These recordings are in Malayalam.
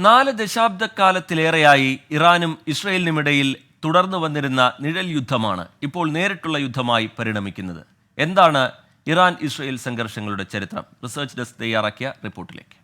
നാല് ദശാബ്ദക്കാലത്തിലേറെയായി ഇറാനും ഇസ്രയേലിനുമിടയിൽ തുടർന്നു വന്നിരുന്ന നിഴൽ യുദ്ധമാണ് ഇപ്പോൾ നേരിട്ടുള്ള യുദ്ധമായി പരിണമിക്കുന്നത്. എന്താണ് ഇറാൻ ഇസ്രയേൽ സംഘർഷങ്ങളുടെ ചരിത്രം? റിസർച്ച് ഡെസ്ക് തയ്യാറാക്കിയ റിപ്പോർട്ടിലേക്ക്.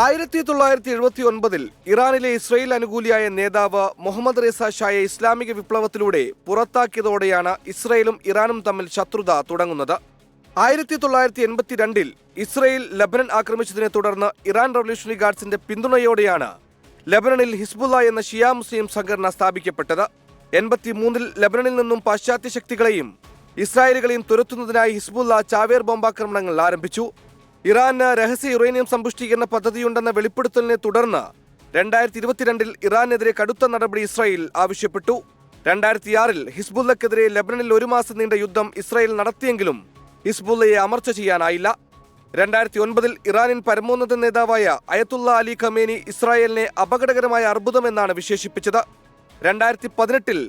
ആയിരത്തി തൊള്ളായിരത്തി എഴുപത്തി ഒൻപതിൽ ഇറാനിലെ ഇസ്രയേൽ അനുകൂലിയായ നേതാവ് മുഹമ്മദ് റേസ ഷായെ ഇസ്ലാമിക വിപ്ലവത്തിലൂടെ പുറത്താക്കിയതോടെയാണ് ഇസ്രയേലും ഇറാനും തമ്മിൽ ശത്രുത തുടങ്ങുന്നത്. ആയിരത്തി തൊള്ളായിരത്തി എൺപത്തിരണ്ടിൽ ഇസ്രയേൽ ലബനൻ ആക്രമിച്ചതിനെ തുടർന്ന് ഇറാൻ റവല്യൂഷണറി ഗാർഡ്സിന്റെ പിന്തുണയോടെയാണ് ലബനനിൽ ഹിസ്ബുല്ല എന്ന ഷിയ മുസ്ലിം സംഘടന സ്ഥാപിക്കപ്പെട്ടത്. എൺപത്തിമൂന്നിൽ ലബനനിൽ നിന്നും പാശ്ചാത്യ ശക്തികളെയും ഇസ്രായേലുകളെയും തുരത്തുന്നതിനായി ഹിസ്ബുല്ല ചാവേർ ബോംബാക്രമണങ്ങൾ ആരംഭിച്ചു. ഇറാന് രഹസ്യ യുറേനിയം സമ്പുഷ്ടീകരണ പദ്ധതിയുണ്ടെന്ന വെളിപ്പെടുത്തലിനെ തുടർന്ന് രണ്ടായിരത്തി ഇരുപത്തിരണ്ടിൽ ഇറാനെതിരെ കടുത്ത നടപടി ഇസ്രായേൽ ആവശ്യപ്പെട്ടു. രണ്ടായിരത്തിയാറിൽ ഹിസ്ബുല്ലക്കെതിരെ ലബനനിൽ ഒരു മാസം നീണ്ട യുദ്ധം ഇസ്രായേൽ നടത്തിയെങ്കിലും ഹിസ്ബുല്ലയെ അമർച്ച ചെയ്യാനായില്ല. രണ്ടായിരത്തി ഒൻപതിൽ ഇറാനിൻ പരമോന്നത നേതാവായ അയത്തുള്ള അലി ഖമേനി ഇസ്രായേലിനെ അപകടകരമായ അർബുദമെന്നാണ് വിശേഷിപ്പിച്ചത്. രണ്ടായിരത്തി പതിനെട്ടിൽ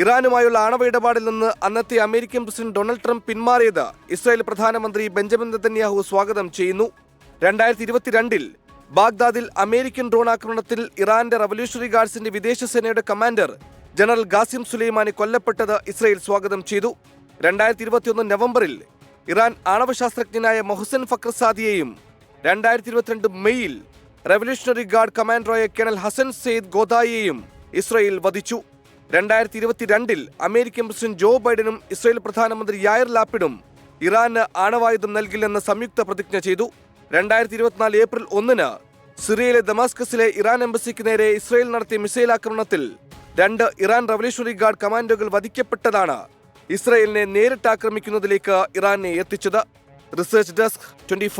ഇറാനുമായുള്ള ആണവ ഇടപാടിൽ നിന്ന് അന്നത്തെ അമേരിക്കൻ പ്രസിഡന്റ് ഡൊണാൾഡ് ട്രംപ് പിന്മാറിയത്. ഇസ്രായേൽ പ്രധാനമന്ത്രി ബെഞ്ചമിൻ നെതന്യാഹു സ്വാഗതം ചെയ്യുന്നു. രണ്ടായിരത്തി ഇരുപത്തിരണ്ടിൽ ബാഗ്ദാദിൽ അമേരിക്കൻ ഡ്രോൺ ആക്രമണത്തിൽ ഇറാന്റെ റവല്യൂഷണറി ഗാർഡ്സിന്റെ വിദേശ സേനയുടെ കമാൻഡർ ജനറൽ ഗാസിം സുലൈമാനി കൊല്ലപ്പെട്ടത് ഇസ്രായേൽ സ്വാഗതം ചെയ്തു. രണ്ടായിരത്തി ഇരുപത്തിയൊന്ന് നവംബറിൽ ഇറാൻ ആണവശാസ്ത്രജ്ഞനായ മൊഹസൻ ഫക്രസാദിയെയും രണ്ടായിരത്തി ഇരുപത്തിരണ്ട് മെയ്യിൽ റവല്യൂഷണറി ഗാർഡ് കമാൻഡറായ കേണൽ ഹസൻ സെയ്ദ് ഗോദായിയെയും ഇസ്രായേൽ വധിച്ചു. രണ്ടായിരത്തി ഇരുപത്തിരണ്ടിൽ അമേരിക്കൻ പ്രസിഡന്റ് ജോ ബൈഡനും ഇസ്രായേൽ പ്രധാനമന്ത്രി യായർ ലാപ്പിഡും ഇറാന് ആണവായുധം നൽകില്ലെന്ന് സംയുക്ത പ്രതിജ്ഞ ചെയ്തു. രണ്ടായിരത്തി ഇരുപത്തിനാല് ഏപ്രിൽ ഒന്നിന് സിറിയയിലെ ദമാസ്കസിലെ ഇറാൻ എംബസിക്ക് നേരെ ഇസ്രായേൽ നടത്തിയ മിസൈൽ ആക്രമണത്തിൽ രണ്ട് ഇറാൻ റവല്യൂഷണറി ഗാർഡ് കമാൻഡോകൾ വധിക്കപ്പെട്ടതാണ് ഇസ്രായേലിനെ നേരിട്ട് ആക്രമിക്കുന്നതിലേക്ക് ഇറാനെ എത്തിച്ചത്. Research desk twenty